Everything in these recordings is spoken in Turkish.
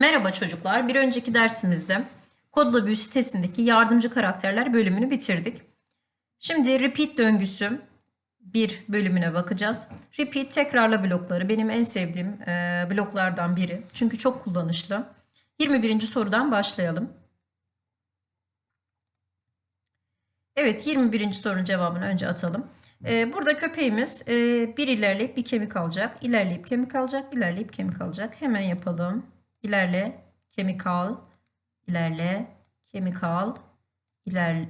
Merhaba çocuklar. Bir önceki dersimizde Kodla Büyü sitesindeki yardımcı karakterler bölümünü bitirdik. Şimdi repeat döngüsü bir bölümüne bakacağız. Repeat tekrarla blokları benim en sevdiğim e, bloklardan biri. Çünkü çok kullanışlı. 21. sorudan başlayalım. Evet 21. sorunun cevabını önce atalım. E, burada köpeğimiz e, bir ilerleyip bir kemik alacak. İlerleyip kemik alacak, ilerleyip kemik alacak. Hemen yapalım. İlerle, kemik al, ilerle, kemik al, iler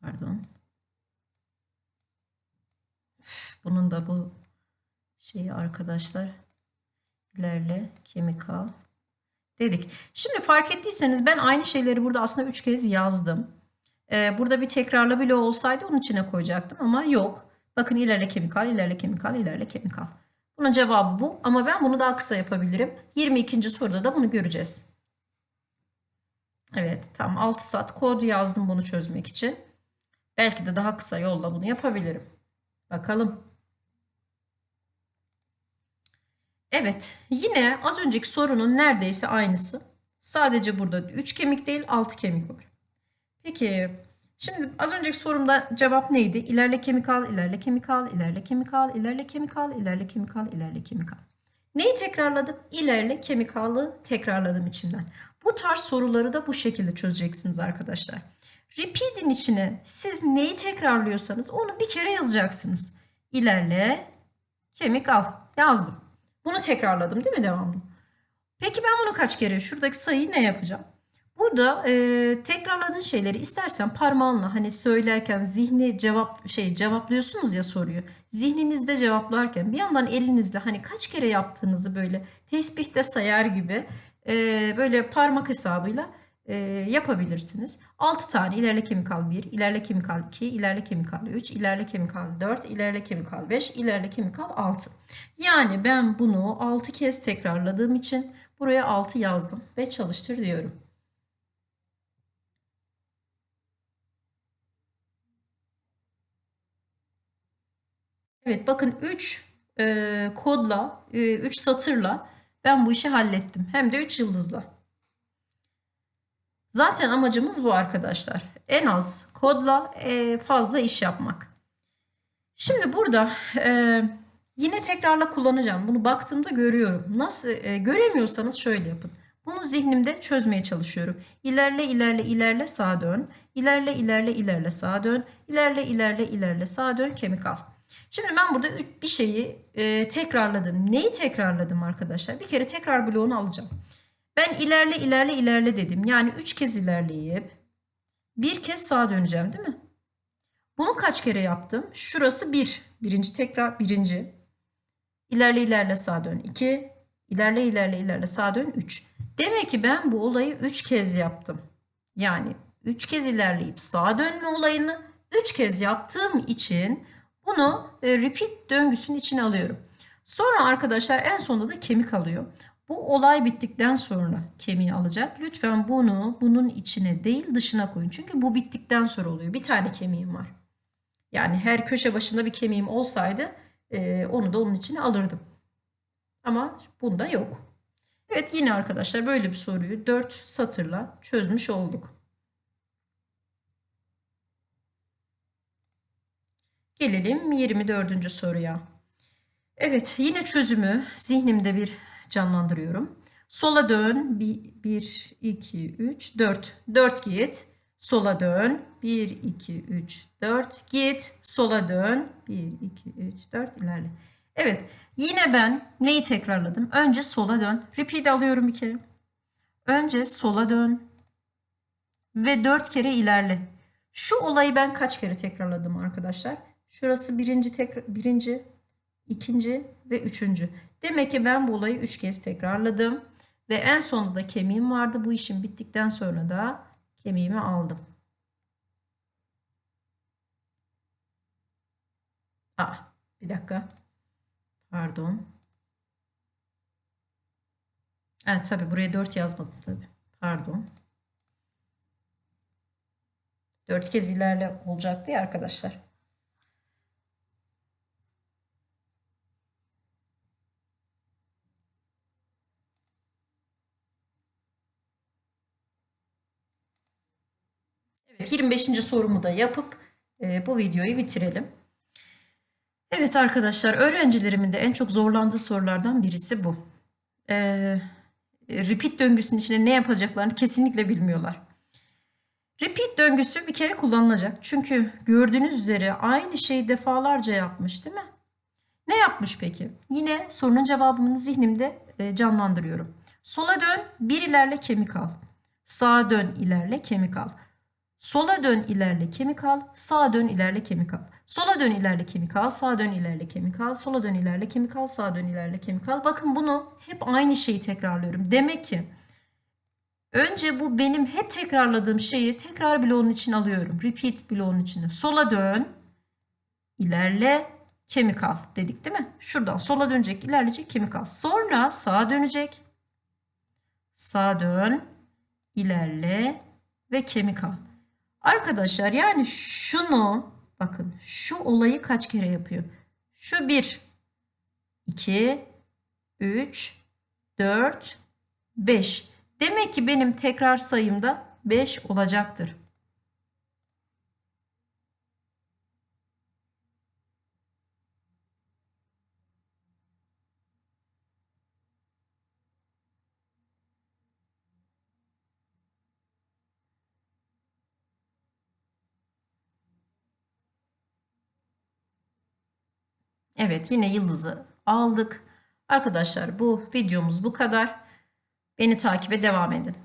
pardon. Bunun da bu şeyi arkadaşlar ilerle, kemik al dedik. Şimdi fark ettiyseniz ben aynı şeyleri burada aslında üç kez yazdım. Ee, burada bir tekrarla bile olsaydı onun içine koyacaktım ama yok. Bakın ilerle kemikal, ilerle kemikal, ilerle kemikal. Bunun cevabı bu ama ben bunu daha kısa yapabilirim. 22. soruda da bunu göreceğiz. Evet tam 6 saat kod yazdım bunu çözmek için. Belki de daha kısa yolla bunu yapabilirim. Bakalım. Evet yine az önceki sorunun neredeyse aynısı. Sadece burada 3 kemik değil 6 kemik var. Peki Şimdi az önceki sorumda cevap neydi? İlerle kemikal, ilerle kemikal, ilerle kemikal, ilerle kemikal, ilerle kemikal, ilerle kemikal. Neyi tekrarladım? İlerle kemikalı tekrarladım içinden. Bu tarz soruları da bu şekilde çözeceksiniz arkadaşlar. Repeat'in içine siz neyi tekrarlıyorsanız onu bir kere yazacaksınız. İlerle kemikal yazdım. Bunu tekrarladım değil mi devamlı? Peki ben bunu kaç kere? Şuradaki sayıyı ne yapacağım? Burada e, tekrarladığın şeyleri istersen parmağınla hani söylerken zihni cevap şey cevaplıyorsunuz ya soruyu. Zihninizde cevaplarken bir yandan elinizde hani kaç kere yaptığınızı böyle tesbihte sayar gibi e, böyle parmak hesabıyla e, yapabilirsiniz. 6 tane ilerle kemikal 1, ilerle kemikal 2, ilerle kemikal 3, ilerle kemikal 4, ilerle kemikal 5, ilerle kemikal 6. Yani ben bunu 6 kez tekrarladığım için buraya 6 yazdım ve çalıştır diyorum. Evet bakın 3 e, kodla, 3 e, satırla ben bu işi hallettim. Hem de 3 yıldızla. Zaten amacımız bu arkadaşlar. En az kodla e, fazla iş yapmak. Şimdi burada e, yine tekrarla kullanacağım. Bunu baktığımda görüyorum. Nasıl e, göremiyorsanız şöyle yapın. Bunu zihnimde çözmeye çalışıyorum. İlerle ilerle ilerle sağa dön. İlerle ilerle ilerle sağa dön. İlerle ilerle ilerle sağa dön kemik al. Şimdi ben burada bir şeyi e, tekrarladım. Neyi tekrarladım arkadaşlar? Bir kere tekrar bloğunu alacağım. Ben ilerle ilerle ilerle dedim. Yani 3 kez ilerleyip bir kez sağa döneceğim değil mi? Bunu kaç kere yaptım? Şurası 1. Bir. Birinci tekrar birinci. İlerle ilerle sağa dön 2. İlerle ilerle ilerle sağa dön 3. Demek ki ben bu olayı 3 kez yaptım. Yani 3 kez ilerleyip sağa dönme olayını 3 kez yaptığım için bunu e, repeat döngüsünün içine alıyorum. Sonra arkadaşlar en sonunda da kemik alıyor. Bu olay bittikten sonra kemiği alacak. Lütfen bunu bunun içine değil dışına koyun. Çünkü bu bittikten sonra oluyor. Bir tane kemiğim var. Yani her köşe başında bir kemiğim olsaydı e, onu da onun içine alırdım. Ama bunda yok. Evet yine arkadaşlar böyle bir soruyu 4 satırla çözmüş olduk. Gelelim 24. soruya. Evet yine çözümü zihnimde bir canlandırıyorum. Sola dön. 1, 2, 3, 4. 4 git. Sola dön. 1, 2, 3, 4 git. Sola dön. 1, 2, 3, 4 ilerle. Evet yine ben neyi tekrarladım? Önce sola dön. Repeat alıyorum bir kere. Önce sola dön. Ve 4 kere ilerle. Şu olayı ben kaç kere tekrarladım arkadaşlar? Şurası birinci, tekrar, birinci, ikinci ve üçüncü. Demek ki ben bu olayı üç kez tekrarladım. Ve en sonunda da kemiğim vardı. Bu işim bittikten sonra da kemiğimi aldım. Aa, bir dakika. Pardon. Evet tabi buraya 4 yazmadım tabi. Pardon. 4 kez ilerle olacaktı ya arkadaşlar. 25. sorumu da yapıp e, bu videoyu bitirelim. Evet arkadaşlar öğrencilerimin de en çok zorlandığı sorulardan birisi bu. E, repeat döngüsünün içine ne yapacaklarını kesinlikle bilmiyorlar. Repeat döngüsü bir kere kullanılacak. Çünkü gördüğünüz üzere aynı şeyi defalarca yapmış değil mi? Ne yapmış peki? Yine sorunun cevabını zihnimde e, canlandırıyorum. Sola dön, bir ilerle kemik al. Sağa dön, ilerle kemik al. Sola dön, ilerle kemik al. Sağa dön, ilerle kemik al. Sola dön, ilerle kemik al. Sağa dön, ilerle kemik al. Sola dön, ilerle kemik al. Sağa dön, ilerle kemik al. Bakın bunu hep aynı şeyi tekrarlıyorum. Demek ki önce bu benim hep tekrarladığım şeyi tekrar bloğunun için alıyorum. Repeat bloğunun içine. Sola dön, ilerle, kemik al dedik değil mi? Şuradan sola dönecek, ilerleyecek, kemik al. Sonra sağa dönecek. Sağa dön, ilerle ve kemik al. Arkadaşlar yani şunu bakın şu olayı kaç kere yapıyor? Şu 1, 2, 3, 4, 5. Demek ki benim tekrar sayımda 5 olacaktır. Evet yine yıldızı aldık. Arkadaşlar bu videomuz bu kadar. Beni takibe devam edin.